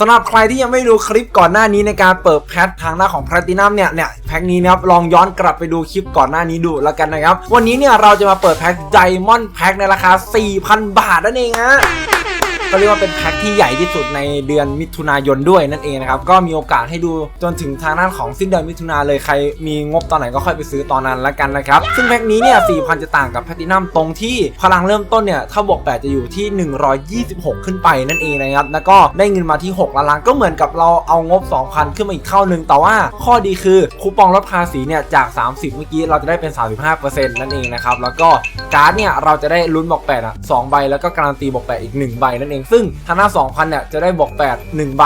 สำหรับใครที่ยังไม่ดูคลิปก่อนหน้านี้ในการเปิดแพ็คทางหน้าของแพลตินัมเนี่ยเนี่ยแพ็คนี้นะครับลองย้อนกลับไปดูคลิปก่อนหน้านี้ดูแล้วกันนะครับ วันนี้เนี่ยเราจะมาเปิดแพ็คไดมอนด์แพ็คในราคา 4,000 บาทนั่นเองฮะ ก็เรียกว่าเป็นแพ็คที่ใหญ่ที่สุดในเดือนมิถุนายนด้วยนั่นเองนะครับก็มีโอกาสให้ดูจนถึงทางด้านของสิ้นเดือนมิถุนาเลยใครมีงบตอนไหนก็ค่อยไปซื้อตอนนั้นละกันนะครับซึ่งแพ็คนี้เนี่ย4,000 จะต่างกับแพลตินัมตรงที่พลังเริ่มต้นเนี่ยถ้าบวก8จะอยู่ที่ 126 ขึ้นไปนั่นเองนะครับแล้วก็ได้เงินมาที่6ล้านล้านก็เหมือนกับเราเอางบ 2,000 ขึ้นมาอีกเท่านึงแต่ว่าข้อดีคือคูปองลดภาษีเนี่ยจาก 30 เมื่อกี้เราจะได้เป็น 35%นั่นเองนะครับแล้วก็การ์ดเนี่ยเราจะได้ลุ้นบอก8อะ2ใบแล้วก็การันตีบอก8อีก 1 ใบนั่นเองซึ่งทางหน้า2,000เนี่ยจะได้บวก8 1 ใบ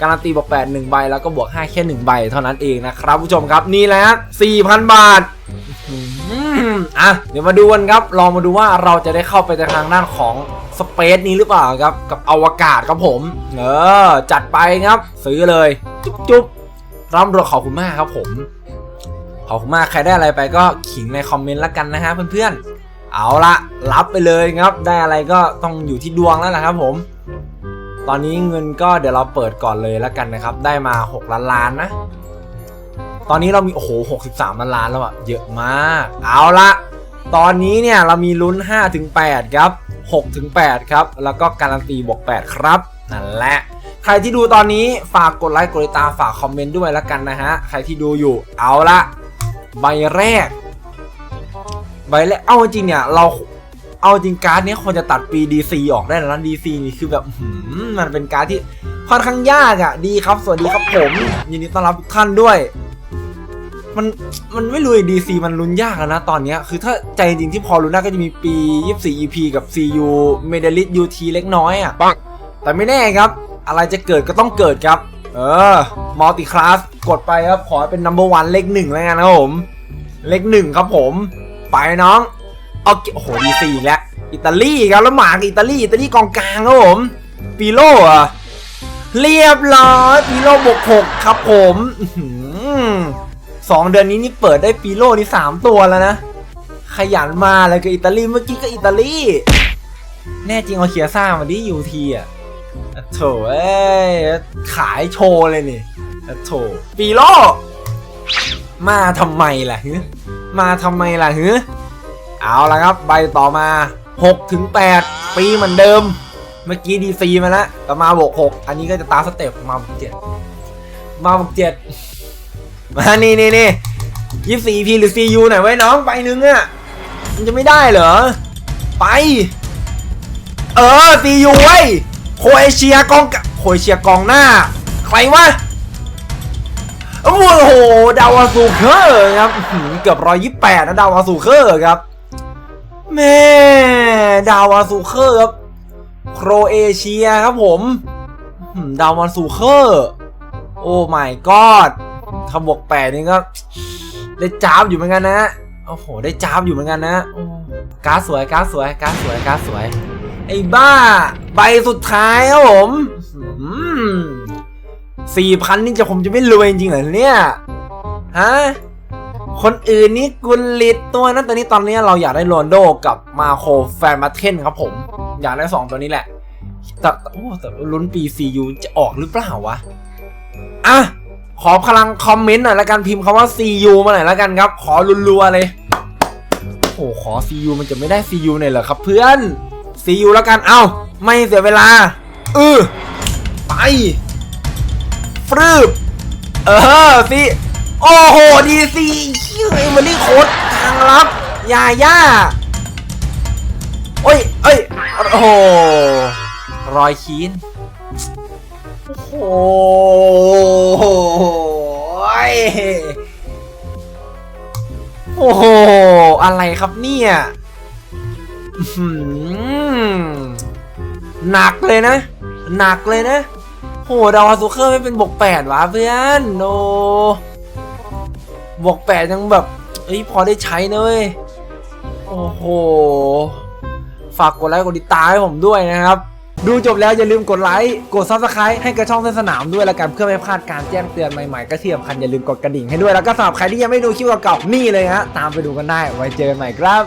การันตีบวก8 1 ใบ แล้วก็บวก5แค่ 1 ใบเท่านั้นเองนะครับผู้ชมครับนี่แหละ4,000 บาทอะเดี๋ยวมาดูกันครับลองมาดูว่าเราจะได้เข้าไปในทางด้านของสเปซนี้หรือเปล่าครับ กับอวกาศครับผม เออ จัดไปครับ ซื้อเลย จุ๊บจุ๊บร่ำรวยขอบคุณมากครับผมขอบคุณมากใครได้อะไรไปก็ขิงในคอมเมนต์ละกันนะฮะเพื่อนๆ เอาละรับไปเลยครับ ได้อะไรก็ต้องอยู่ที่ดวงแล้วนะครับผม ตอนนี้เงินก็เดี๋ยวเราเปิดก่อนเลยละกันนะครับ ได้มา 6 ล้านล้านนะ ตอนนี้เรามีโอ้โห63 ล้านล้านแล้วอะเยอะมาก เอาละตอนนี้เนี่ยเรามีลุ้น5ถึง8ครับ6ถึง8ครับ แล้วก็การันตีบวก 8 ครับ นั่นแหละใครที่ดูตอนนี้ฝากกดไลค์กดติดตามฝากคอมเมนต์ด้วยละกันนะฮะ ใครที่ดูอยู่เอาละใบแรก บแรกเอาจริงเนี่ยเราเอาจริงการ์ดเนี้ยควรจะตัดปี DC ออกได้แล้วนะ DC นี่คือแบบมมันเป็นการ์ดที่ค่อนข้างยากอะ่ะ ดีครับ สวัสดีครับผมยินดีต้อนรับทุกท่านด้วย มันมันไม่รู้ดีซีมันลุ้นยากนะตอนเนี้ยคือถ้าใจจริงที่พอลุ้นได้ก็จะมีปี 24 EP กับ CU m e d a l i s UT เล็กน้อยอะ่ะปังแต่ไม่แน่ครับ อะไรจะเกิดก็ต้องเกิดครับ เออมัลติคลาสกดไปครับขอเป็น number one เลขหนึ่งแล้วกันนะครับผม เลขหนึ่งครับผม ไปน้องเอาเกโอ้โหดีซีแล้วอิตาลีครับแล้วหมากอิตาลีอิตาลีกองกลางครับผมปีโลอะเรียบร้อยปีโลบวกหกครับผมสองเดือนนี้นี่เปิดได้ปีโลนี่สามตัวแล้วนะ ขยันมาเลยกับอิตาลีเมื่อกี้ก็อิตาลีแน่จริงเอาเคียซ่ามาดิยูทีอะโถเอ้ยขายโชว์เลยนี่อะโถปีโลมาทำไมล่ะ มาทำไมล่ะฮึเอาละครับ ใบต่อมา6ถึง8ปีเหมือนเดิม เมื่อกี้ดีซีมาแล้วต่อมาบวก6อันนี้ก็จะตามสเต็ปมาบวกเจ็ดมาบวกเจ็ดมานี่นี่นี่ยี่สี่พีหรือซียูหน่อยไว้น้องไปนึงอะมันจะไม่ได้เหรอ ไป เออซียูไว้โคเอเชียกองโคเอเชียกองหน้า ใครวะ โอ้โห ดาวาซูเคอร์ครับเกือบร้อยยี่แปดนะดาวาซูเคอร์ครับแม่ดาวาซูเคอร์ครับโครเอเชียครับผมดาวาซูเคอร์โอ้ my god ถ้าบวกแปดนี่ก็ได้จ้าบอยู่เหมือนกันนะโอ้โห ได้จ้าบอยู่เหมือนกันนะการดสวยการดสวยการดสวยการดสวย ไอ้บ้า ใบสุดท้ายครับผม สี่พันนี่จะผมจะไม่รวยจริงเหรอเนี่ย ฮะ คนอื่นนี่กุลลิตตัวนั้นตัวนี้ตอนนี้เราอยากได้โรนโดกับมาโคแฟนมาเทนครับผม อยากได้สองตัวนี้แหละ แต่โอ้แต่ลุ้นปี CU จะออกหรือเปล่าวะ อะ ขอพลังคอมเมนต์หน่อยละกันพิมพ์คำว่า CU มาหน่อยละกันครับ ขอรัวๆเลยโอ้ขอ CU มันจะไม่ได้ CU หน่อยเหรอครับเพื่อน CU แล้วกัน เอ้า ไม่เสียเวลาเออไป รึบเออสิโอ้โหดีซีชื่อเอมิลี่โค้ดทางลับยาย่าโอ้ยเอ้ยโอ้โหรอยคีนโอ้โหโอ้โห อะไรครับเนี่ยหือหนักเลยนะ หนักเลยนะ โหดาวาซูเคอร์ไม่เป็นบวกแปดวะเพื่อนโนบวกแปดยังแบบเอ้ยพอได้ใช้นะเว้ยโอ้โห ฝากกดไลค์กดติดตามให้ผมด้วยนะครับ ดูจบแล้วอย่าลืมกดไลค์กดซับสไครต์ให้กระช่องเส้นสนามด้วยล้วกันเพื่อไม่พลาดการแจ้งเตือนใหม่ๆก็ที่สำคัญอย่าลืมกดกระดิ่งให้ด้วยแล้วก็สำหรับใครที่ยังไม่ดูคลิปเก่าๆนี่เลยฮะตามไปดูกันได้ไว้เจอกันใหม่ครับ